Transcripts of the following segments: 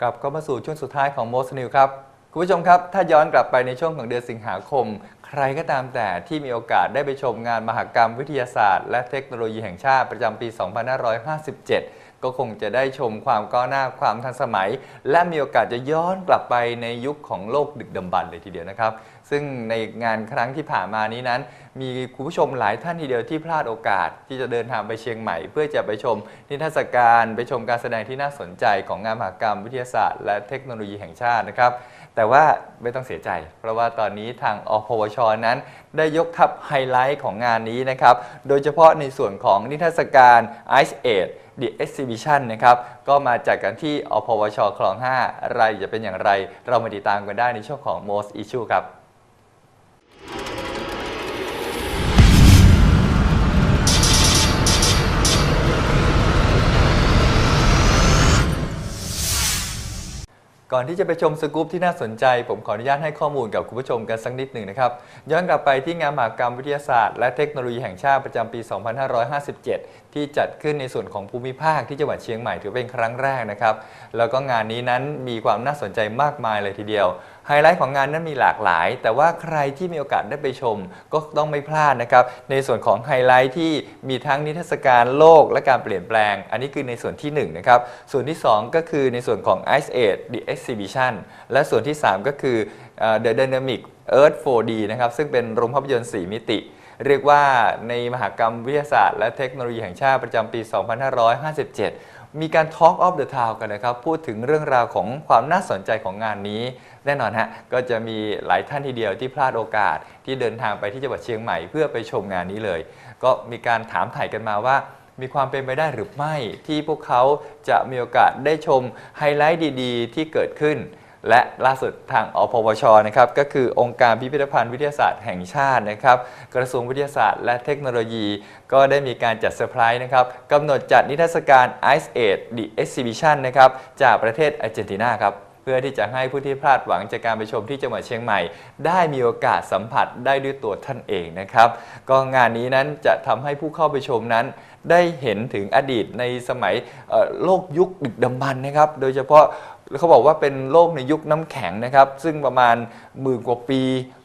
กลับเข้ามาสู่ช่วงสุดท้ายของ Most New ครับ คุณผู้ชมครับ ถ้าย้อนกลับไปในช่วงของเดือนสิงหาคม ใครก็ตามแต่ที่มีโอกาสได้ไปชมงานมหกรรมวิทยาศาสตร์ และเทคโนโลยีแห่งชาติประจำปี 2557 ก็คงจะได้ชมความก้าวหน้าความทันสมัย และมีโอกาสจะย้อนกลับไปในยุคของโลกดึกดำบรรพ์เลยทีเดียวนะครับ ซึ่งในงานครั้งที่ผ่านมานี้นั้น มีคุณผู้ชมหลายท่านทีเดียวที่พลาดโอกาส ที่จะเดินทางไปเชียงใหม่ เพื่อจะไปชมนิทรรศการ ไปชมการแสดงที่น่าสนใจของงานมหกรรมวิทยาศาสตร์ และเทคโนโลยีแห่งชาตินะครับ แต่ว่าไม่ต้องเสียใจ เพราะว่าตอนนี้ทางอพวช นั้น ได้ยกทัพไฮไลท์ของงานนี้นะครับ โดยเฉพาะในส่วนของนิทรรศการ Ice Age The Exhibition นะครับ ก็มาจัดกันที่อพวช คลอง 5 รายละไรจะเป็นอย่างไร เรามาติดตามกันได้ในช่วงของ Most Issue ครับ ก่อนที่จะไปชมสกู๊ปที่น่าสนใจ ผมขออนุญาตให้ข้อมูลกับคุณผู้ชมกันสักนิดหนึ่งนะครับ ย้อนกลับไปที่งานมหกรรมวิทยาศาสตร์และเทคโนโลยีแห่งชาติประจำปี 2557 ที่จัดขึ้นในส่วนของภูมิภาคที่จังหวัดเชียงใหม่ถือเป็นครั้งแรกนะครับ แล้วก็งานนี้นั้นมีความน่าสนใจมากมายเลยทีเดียว ไฮไลท์ของงานนั้นมีหลากหลาย แต่ว่าใครที่มีโอกาสได้ไปชมก็ต้องไม่พลาดนะครับ ในส่วนของไฮไลท์ที่มีทั้งนิทรรศการโลกและการเปลี่ยนแปลง อันนี้คือในส่วนที่1นะครับ ส่วนที่ 2 ก็คือในส่วนของ Ice Age The Exhibition และส่วนที่ 3 ก็คือ The Dynamic Earth 4D นะครับ ซึ่งเป็นโรงภาพยนตร์ 4 มิติเรียกว่าในมหากรรมวิทยาศาสตร์และเทคโนโลยีแห่งชาติประจำปี 2557 มีการ Talk of the Town กันนะครับ พูดถึงเรื่องราวของความน่าสนใจของงานนี้ แน่นอนฮะก็จะมีหลายท่านทีเดียวที่พลาดโอกาสที่เดินทางไปที่จังหวัดเชียงใหม่เพื่อไปชมงานนี้เลย ก็มีการถามถ่ายกันมาว่า มีความเป็นไปได้หรือไม่ที่พวกเขาจะมีโอกาสได้ชมไฮไลท์ดี ๆ ที่เกิดขึ้น และล่าสุดทางอพวชนะครับก็คือองค์การพิพิธภัณฑ์วิทยาศาสตร์แห่งชาตินะครับกระทรวงวิทยาศาสตร์และเทคโนโลยี ก็ได้มีการจัดเซอร์ไพรส์นะครับกำหนดจัดนิทรรศการ Ice Age The Exhibition นะครับจากประเทศอาร์เจนตินาครับเพื่อที่จะให้ผู้ที่พลาดหวังจากการไปชมที่จังหวัดเชียงใหม่ ได้มีโอกาสสัมผัสได้ด้วยตัวท่านเองนะครับ ก็งานนี้นั้นจะทำให้ผู้เข้าไปชมนั้น ได้เห็นถึงอดีตในสมัยโลกยุคดึกดำบรรพ์นะครับ โดยเฉพาะ เขาบอกว่าเป็นโลกในยุคน้ำแข็งนะครับ ซึ่งประมาณหมื่นกว่าปี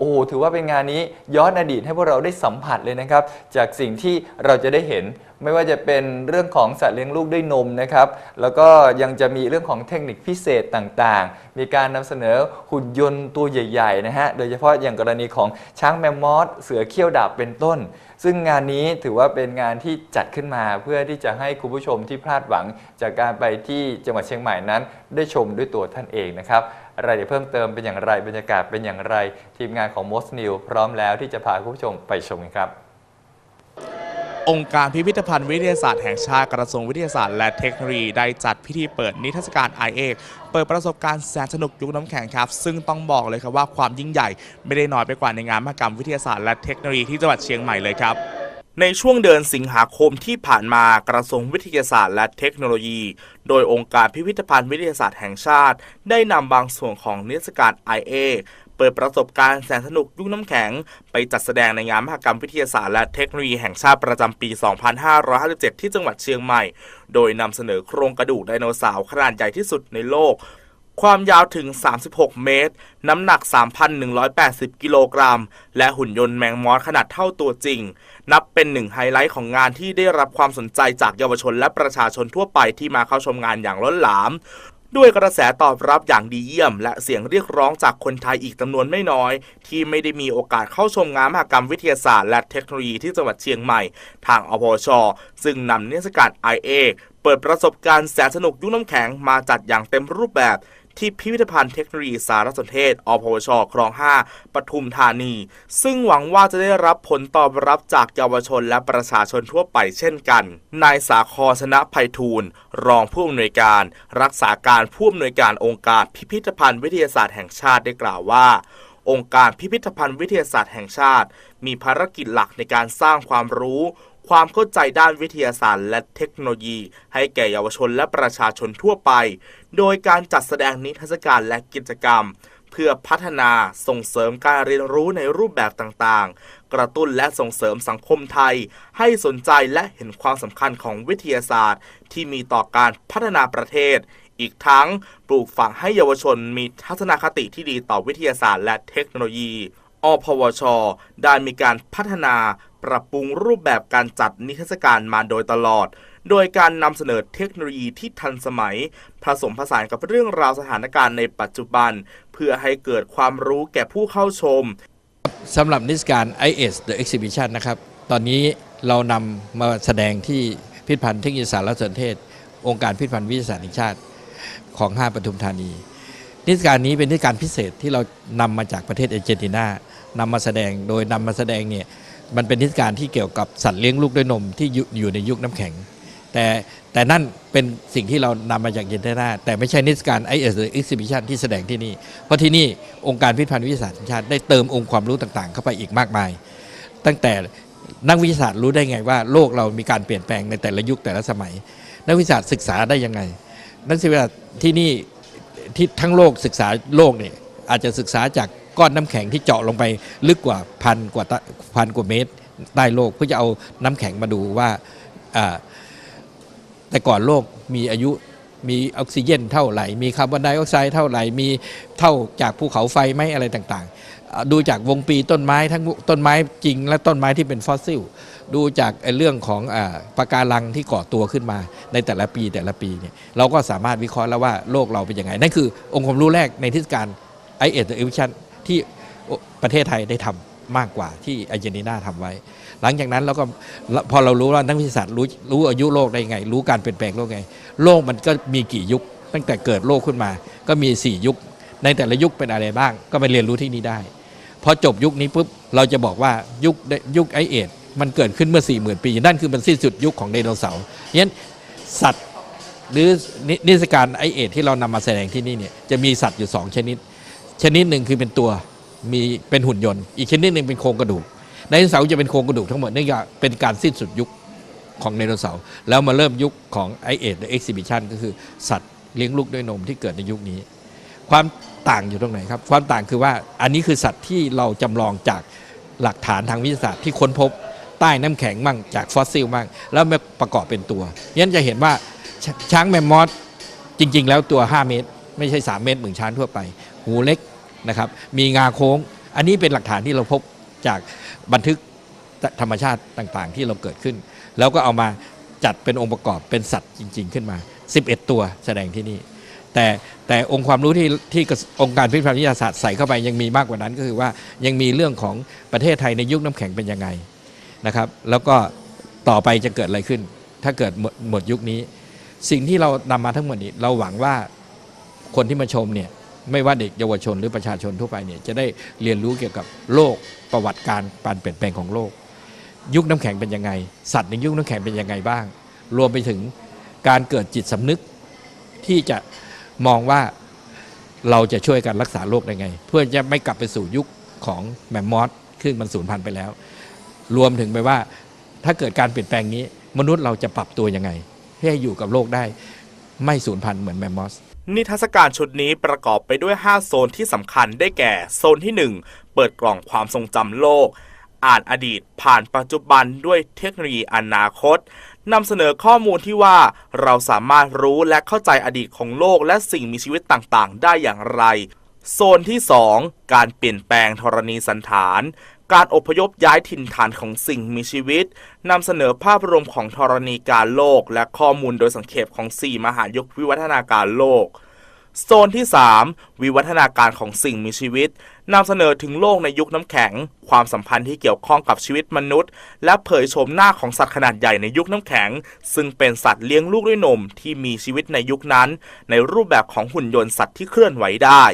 โอ้โหถือว่าเป็นงานนี้ย้อนอดีตให้พวกเราได้สัมผัสเลยนะครับ จากสิ่งที่เราจะได้เห็น ไม่ว่าจะเป็นเรื่องของสัตว์เลี้ยงลูกด้วยนมนะครับ แล้วก็ยังจะมีเรื่องของเทคนิคพิเศษต่างๆ มีการนำเสนอหุ่นยนต์ตัวใหญ่ๆนะฮะโดยเฉพาะอย่างกรณีของช้างแมมมอสเสือเขี้ยวดาบเป็นต้น ซึ่งงานนี้ถือว่าเป็นงานที่จัดขึ้นมาเพื่อที่จะให้คุณผู้ชมที่พลาดหวังจากการไปที่จังหวัดเชียงใหม่นั้น ได้ชมด้วยตัวท่านเองนะครับรายละเอียดเพิ่มเติมเป็นอย่างไรบรรยากาศเป็นอย่างไร ทีมงานของ Most New พร้อมแล้วที่จะพาคุณผู้ชมไปชมกันครับ องค์การพิพิธภัณฑ์วิทยาศาสตร์แห่งชาติกระทรวงวิทยาศาสตร์และเทคโนโลยีได้จัดพิธีเปิดนิทรรศการ i อเอกเปิดประสบการณ์แสนสนุกยุคน้ำแข็งครับ ซึ่งต้องบอกเลยครับว่าความยิ่งใหญ่ ไม่ได้น้อยไปกว่าในงานมหกรรมวิทยาศาสตร์และเทคโนโลยีที่จังหวัดเชียงใหม่เลยครับ ในช่วงเดือนสิงหาคมที่ผ่านมากระทรวงวิทยาศาสตร์และเทคโนโลยี โดยองค์การพิพิธภัณฑ์วิทยาศาสตร์แห่งชาติ ได้นำบางส่วนของนิทรรศการ i อเอเปิดประสบการณ์แสนสนุกยุคน้ำแข็ง ไปจัดแสดงในงานมหกรรมวิทยาศาสตร์และเทคโนโลยีแห่งชาติประจำปี 2557 ที่จังหวัดเชียงใหม่ โดยนำเสนอโครงกระดูกไดโนเสาร์ขนาดใหญ่ที่สุดในโลก ความยาวถึง 36 เมตร น้ำหนัก 3,180 กิโลกรัม และหุ่นยนต์แมงมอสขนาดเท่าตัวจริง นับเป็นหนึ่งไฮไลท์ของงานที่ได้รับความสนใจจากเยาวชนและประชาชนทั่วไปที่มาเข้าชมงานอย่างล้นหลาม ด้วยกระแสตอบรับอย่างดีเยี่ยม และเสียงเรียกร้องจากคนไทยอีกจำนวนไม่น้อย ที่ไม่ได้มีโอกาสเข้าชมงานมหกรรมวิทยาศาสตร์ และเทคโนโลยีที่จังหวัดเชียงใหม่ ทางอพช ซึ่งนำนิทรรศการ i อเอเปิดประสบการณ์แสนสนุกยุคน้ำแข็งมาจัดอย่างเต็มรูปแบบ ที่พิพิธภัณฑ์เทคโนโลยีสารสนเทศ อพวช คลอง 5 ปทุมธานี ซึ่งหวังว่าจะได้รับผลตอบรับจากเยาวชนและประชาชนทั่วไปเช่นกัน นายสาครชนะภัยทูลรองผู้อำนวยการ รักษาการผู้อำนวยการองค์การพิพิธภัณฑ์วิทยาศาสตร์แห่งชาติได้กล่าวว่าองค์การพิพิธภัณฑ์วิทยาศาสตร์แห่งชาติ มีภารกิจหลักในการสร้างความรู้ ความเข้าใจด้านวิทยาศาสตร์ และเทคโนโลยี ให้แก่เยาวชนและประชาชนทั่วไป โดยการจัดแสดงนิทรรศการและกิจกรรม เพื่อพัฒนาส่งเสริมการเรียนรู้ในรูปแบบต่างๆ กระตุ้นและส่งเสริมสังคมไทย ให้สนใจและเห็นความสำคัญของวิทยาศาสตร์ ที่มีต่อการพัฒนาประเทศอีกทั้งปลูกฝังให้เยาวชนมีทัศนคติที่ดีต่อวิทยาศาสตร์และเทคโนโลยี อพวช ได้มีการพัฒนาปรับปรุงรูปแบบการจัดนิทรรศการมาโดยตลอด โดยการนำเสนอเทคโนโลยีที่ทันสมัย ผสมผสานกับเรื่องราวสถานการณ์ในปัจจุบัน เพื่อให้เกิดความรู้แก่ผู้เข้าชมสำหรับนิทรรศการ IS The Exhibition นะครับ ตอนนี้เรานำมาแสดงที่พิพิธภัณฑ์เทคโนโลยีสารสนเทศ องค์การพิพิธภัณฑ์วิทยาศาสตร์แห่งชาติของห้างปทุมธานีนิทรรศการนี้เป็นนิทรรศการพิเศษที่เรานำมาจากประเทศอเจนตินา นำมาแสดงโดยนำมาแสดงเนี่ยมันเป็นนิทรรศการที่เกี่ยวกับสัตว์เลี้ยงลูกด้วยนมที่อยู่ในยุคน้ำแข็ง แต่แต่นั่นเป็นสิ่งที่เรานำมาจากเยนเตนาแต่ไม่ใช่นิทรรศการ IS The Exhibition ที่แสดงที่นี่ เพราะที่นี่องค์การพิพิธภัณฑ์วิทยาศาสตร์ชาติได้เติมองค์ความรู้ต่างๆ เข้าไปอีกมากมาย ตั้งแต่นักวิทยาศาสตร์รู้ได้ไงว่าโลกเรามีการเปลี่ยนแปลงในแต่ละยุคแต่ละสมัย นักวิทยาศาสตร์ศึกษาได้ยังไง นักวิทยาศาสตร์ที่นี่ที่ทั้งโลกศึกษาโลกเนี่ยอาจจะศึกษาจาก ก้อนน้ำแข็งที่เจาะลงไปลึกกว่าพันกว่าพันกว่าเมตรใต้โลกเพื่อจะเอาน้ำแข็งมาดูว่าแต่ก่อนโลกมีอายุมีออกซิเจนเท่าไหร่ มีคาร์บอนไดออกไซด์เท่าไหร่ มีเท่าจากภูเขาไฟไหมอะไรต่างๆ ดูจากวงปีต้นไม้ทั้งต้นไม้จริง และต้นไม้ที่เป็นฟอสซิล ดูจากเรื่องของอาปะการังที่ก่อตัวขึ้นมาในแต่ละปีแต่ละปีเนี่ยเราก็สามารถวิเคราะห์แล้วว่าโลกเราเป็นยังไง นั่นคือองค์ความรู้แรกในเทศกาลไอเอ e เอวิชัน ที่ประเทศไทยได้ทำมากกว่าที่อาร์เจนตินาทำไว้ หลังจากนั้นเราก็พอเรารู้ว่านักวิทยาศาสตร์รู้รู้อายุโลกได้ไง รู้การเปลี่ยนแปลงโลกไง โลกมันก็มีกี่ยุค ตั้งแต่เกิดโลกขึ้นมา ก็มี 4 ยุค ในแต่ละยุคเป็นอะไรบ้าง ก็ไปเรียนรู้ที่นี่ได้ พอจบยุคนี้ปุ๊บเราจะบอกว่ายุคยุคไอเอดมันเกิดขึ้นเมื่อ 4 0,000 ปี นั่นคือมันสิ้นสุดยุคของไดโนเสาร์งั้นสัตว์หรือนินิทรรศการไอเอดที่เรานำมาแสดงที่นี่เนี่ยจะมีสัตว์อยู่ 2 ชนิด ชนิดหนึ่งคือเป็นตัวมีเป็นหุ่นยนต์ อีกชนิดหนึ่งเป็นโครงกระดูกไดโนเสาร์จะเป็นโครงกระดูกทั้งหมดนี่ก็เป็นการสิ้นสุดยุคของไดโนเสาร์แล้วมาเริ่มยุคของไอเอ็ดหรือ exhibition ก็คือสัตว์เลี้ยงลูกด้วยนมที่เกิดในยุคนี้ ความต่างอยู่ตรงไหนครับ ความต่างคือว่าอันนี้คือสัตว์ที่เราจำลองจากหลักฐานทางวิทยาศาสตร์ที่ค้นพบใต้น้ำแข็งมั่งจากฟอสซิลมั่งแล้วมาประกอบเป็นตัวยันจะเห็นว่าชช้างแมมมอสจริง ๆ แล้วตัว 5 เมตร ไม่ใช่ 3 เมตรเหมือนช้างทั่วไป หูเล็ก นะครับ มีงาโค้ง อันนี้เป็นหลักฐานที่เราพบจากบันทึกธรรมชาติต่างๆ ที่เราเกิดขึ้น แล้วก็เอามาจัดเป็นองค์ประกอบเป็นสัตว์จริง ๆ ขึ้นมา 11 ตัวแสดงที่นี่ แต่แต่องค์ความรู้ที่ที่องค์การพิพิธภัณฑ์วิทยาศาสตร์ใส่เข้าไปยังมีมากกว่านั้นก็คือว่ายังมีเรื่องของประเทศไทยในยุคน้ำแข็งเป็นยังไงนะครับ แล้วก็ต่อไปจะเกิดอะไรขึ้น ถ้าเกิดหมดหมดยุคนี้ สิ่งที่เรานำมาทั้งหมดนี้เราหวังว่าคนที่มาชมเนี่ย ไม่ว่าเด็กเยาวชนหรือประชาชนทั่วไปเนี่ยจะได้เรียนรู้เกี่ยวกับโลกประวัติการการเปลี่ยนแปลงของโลก ยุคน้ำแข็งเป็นยังไง สัตว์ในยุคน้ำแข็งเป็นยังไงบ้าง รวมไปถึงการเกิดจิตสำนึกที่จะมองว่าเราจะช่วยกันรักษาโลกได้ไง เพื่อจะไม่กลับไปสู่ยุคของแมมมอสซึ่งมันสูญพันธุ์ไปแล้ว รวมถึงไปว่าถ้าเกิดการเปลี่ยนแปลงนี้ มนุษย์เราจะปรับตัวยังไง ให้อยู่กับโลกได้ไม่สูญพันธุ์เหมือนแมมมอส นิทรรศการชุดนี้ประกอบไปด้วย 5 โซนที่สำคัญได้แก่ โซนที่ 1 เปิดกล่องความทรงจำโลก อ่านอดีตผ่านปัจจุบันด้วยเทคโนโลยีอนาคตนำเสนอข้อมูลที่ว่าเราสามารถรู้และเข้าใจอดีตของโลกและสิ่งมีชีวิตต่างๆ ได้อย่างไร โซนที่ 2 การเปลี่ยนแปลงธรณีสันฐาน การอพยพย้ายถิ่นฐานของสิ่งมีชีวิตนำเสนอภาพรวมของธรณีการโลก และข้อมูลโดยสังเขปของ 4 มหายุควิวัฒนาการโลก โซนที่ 3 วิวัฒนาการของสิ่งมีชีวิตนำเสนอถึงโลกในยุคน้ำแข็ง ความสัมพันธ์ที่เกี่ยวข้องกับชีวิตมนุษย์ และเผยโฉมหน้าของสัตว์ขนาดใหญ่ในยุคน้ำแข็ง ซึ่งเป็นสัตว์เลี้ยงลูกด้วยนมที่มีชีวิตในยุคนั้น ในรูปแบบของหุ่นยนต์สัตว์ที่เคลื่อนไหวได้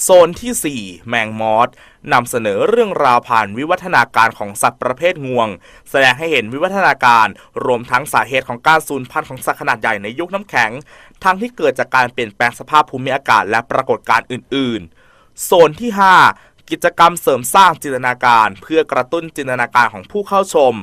โซนที่ 4 แมงมอสนำเสนอเรื่องราวผ่านวิวัฒนาการของสัตว์ประเภทงวง แสดงให้เห็นวิวัฒนาการรวมทั้งสาเหตุของการสูญพันธุ์ของสัตว์ขนาดใหญ่ในยุคน้ำแข็ง ทั้งที่เกิดจากการเปลี่ยนแปลงสภาพภูมิอากาศและปรากฏการณ์อื่น ๆ โซนที่ 5 กิจกรรมเสริมสร้างจินตนาการ เพื่อกระตุ้นจินตนาการของผู้เข้าชม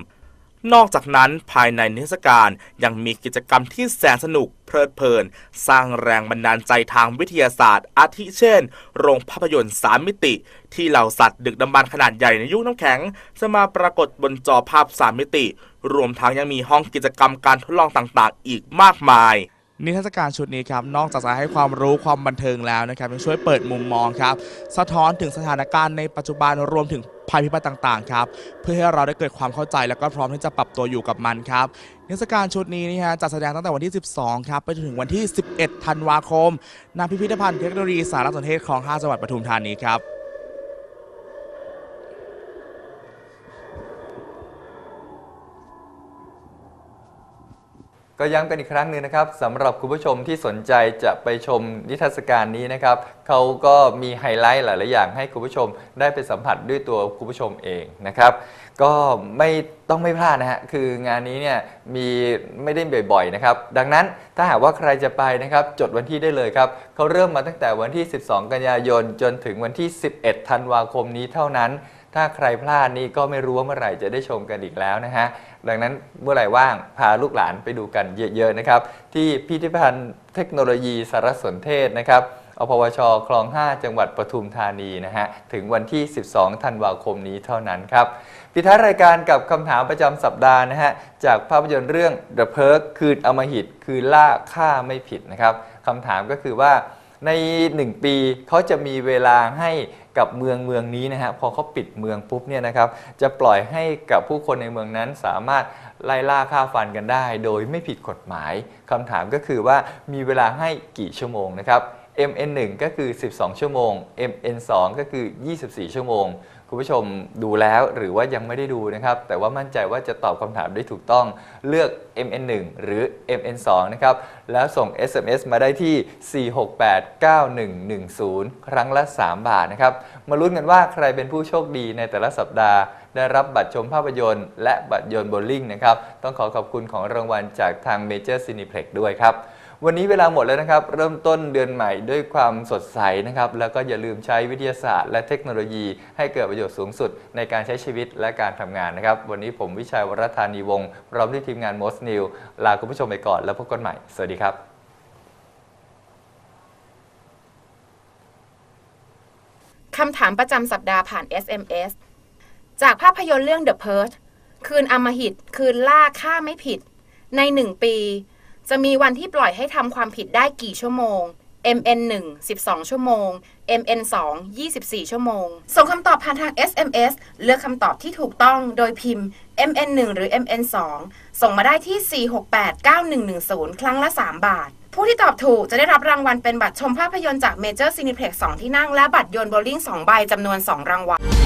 นอกจากนั้นภายในนิทรรศการยังมีกิจกรรมที่แสนสนุกเพลิดเพลิน สร้างแรงบันดาลใจทางวิทยาศาสตร์ อาทิเช่น โรงภาพยนตร์3มิติ ที่เหล่าสัตว์ดึกดำบรรขนาดใหญ่ในยุคน้ำแข็ง จะมาปรากฏบนจอภาพ3มิติ รวมทั้งยังมีห้องกิจกรรมการทดลองต่างๆ อีกมากมาย นิทรรศการชุดนี้ครับนอกจากจะให้ความรู้ความบันเทิงแล้วนะครับยังช่วยเปิดมุมมองครับสะท้อนถึงสถานการณ์ในปัจจุบันรวมถึงภัยพิบัติต่างๆครับเพื่อให้เราได้เกิดความเข้าใจแล้วก็พร้อมที่จะปรับตัวอยู่กับมันครับนิทรรศการชุดนี้นี่ฮะจัดแสดงตั้งแต่วันที่ 12 ครับไปจนถึงวันที่ 11 ธันวาคมณพิพิธภัณฑ์เทคโนโลยีสารสนเทศคลอง 5 จังหวัดปทุมธานีครับ ก็ย้ำกันอีกครั้งหนึ่งนะครับสำหรับคุณผู้ชมที่สนใจจะไปชมนิทรรศการนี้นะครับเขาก็มีไฮไลท์หลายๆอย่างให้คุณผู้ชมได้ไปสัมผัสด้วยตัวคุณผู้ชมเองนะครับ ก็ไม่ต้องไม่พลาดนะฮะคืองานนี้เนี่ยมีไม่ได้บ่อยๆนะครับ ดังนั้นถ้าหากว่าใครจะไปนะครับ จดวันที่ได้เลยครับเขาเริ่มมาตั้งแต่วันที่ 12 กันยายนจนถึงวันที่ 11 ธันวาคมนี้เท่านั้น ถ้าใครพลาดนี่ก็ไม่รู้ว่าเมื่อไหร่จะได้ชมกันอีกแล้วนะฮะ ดังนั้นเมื่อไหร่ว่างพาลูกหลานไปดูกันเยอะๆนะครับ ที่พิพิธภัณฑ์เทคโนโลยีสารสนเทศนะครับอพวชคลอง 5 จังหวัดปทุมธานีนะฮะ ถึงวันที่ 12 ธันวาคมนี้เท่านั้นครับปิดท้ายรายการกับคำถามประจำสัปดาห์นะฮะ จากภาพยนตร์เรื่อง The Perk คืนอมหิต คือล่าฆ่าไม่ผิดนะครับคำถามก็คือว่า ใน 1 ปีเขาจะมีเวลาให้กับเมืองเมืองนี้นะฮะพอเขาปิดเมืองปุ๊บเนี่ยนะครับจะปล่อยให้กับผู้คนในเมืองนั้นสามารถไล่ล่าฆ่าฟันกันได้ โดยไม่ผิดกฎหมายคำถามก็คือว่ามีเวลาให้กี่ชั่วโมงนะครับ MN1 ก็คือ 12 ชั่วโมง MN2 ก็คือ 24 ชั่วโมง คุณผู้ชมดูแล้วหรือว่ายังไม่ได้ดูนะครับ แต่ว่ามั่นใจว่าจะตอบคำถามได้ถูกต้องเลือก MN1 หรือ MN2 นะครับ แล้วส่ง SMS มาได้ที่ 4689110 ครั้งละ 3 บาทนะครับ มาลุ้นกันว่าใครเป็นผู้โชคดีในแต่ละสัปดาห์ ได้รับบัตรชมภาพยนตร์ และบัตรยนต์โบลิ่งนะครับ ต้องขอขอบคุณของรางวัลจากทาง Major Cineplex ด้วยครับ วันนี้เวลาหมดแล้วนะครับ เริ่มต้นเดือนใหม่ด้วยความสดใสนะครับ แล้วก็อย่าลืมใช้วิทยาศาสตร์และเทคโนโลยี ให้เกิดประโยชน์สูงสุดในการใช้ชีวิตและการทำงานนะครับ วันนี้ผมวิชัยวรธานีวงศ์พร้อมด้วยทีมงาน Most New ลาคุณผู้ชมไปก่อนแล้วพบกันใหม่ สวัสดีครับคำถามประจำสัปดาห์ผ่าน SMS จากภาพยนตร์เรื่อง The Purge คืนอมหิต คืนล่าฆ่าไม่ผิด ในหนึ่งปี จะมีวันที่ปล่อยให้ทำความผิดได้กี่ชั่วโมง MN 1 12 ชั่วโมง MN 2 24 ชั่วโมง ส่งคำตอบผ่านทาง SMS เลือกคำตอบที่ถูกต้องโดยพิมพ์ MN 1 หรือ MN 2 ส่งมาได้ที่ 4689110 ครั้งละ 3 บาท ผู้ที่ตอบถูกจะได้รับรางวัลเป็นบัตรชมภาพยนตร์จาก Major Cineplex 2 ที่นั่ง และบัตรโยนโบลิ่ง2 ใบจำนวน 2 รางวัล